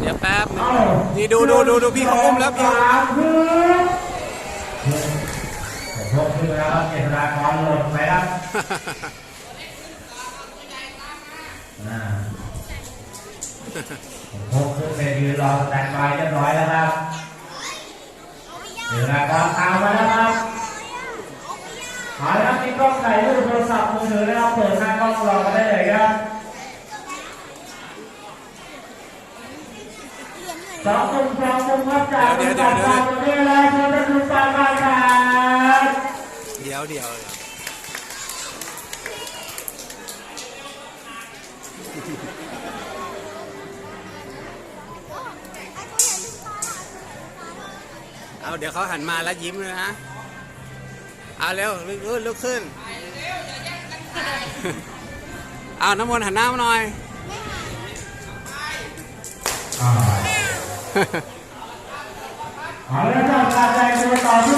เดี๋ยวแป๊บนึงนี่ดูดูดูดูพี่เขาอุ้มแล้วพี่ โชคขึ้นแล้วเจตนาคอนโหลดไปแล้วอ่าโชคขึ้นไปยืนรอสแตนบายเรียบร้อยแล้วครับเจตนาคอนตามมาแล้วครับหอาละครัมีกล้องถ่ายรูปโทรศัพท์มือถือนะครับเปิดหน้ากล้องรอกันได้เลยครับ สองคนสองคนคกเดี๋ยวเดี๋ยวเดี๋ยวเดี๋ยวเดี๋ยวเดี๋ยวเดี๋ยวเดี๋ยวเดี๋ยวเดี๋ยวเดี๋ยวเดี๋ยวเดี๋ยวเดี๋ยวเดี๋ยวเดี๋วเดี๋ยวเดี๋ยวเดี๋ยวเดี๋ยวเดี๋ยวเดี๋ยวเยวเดี๋ยววเดี๋ยวเเดี๋ยววเดี๋ยวเดี๋ยย เอาละครับตาใจสุดต่อสู้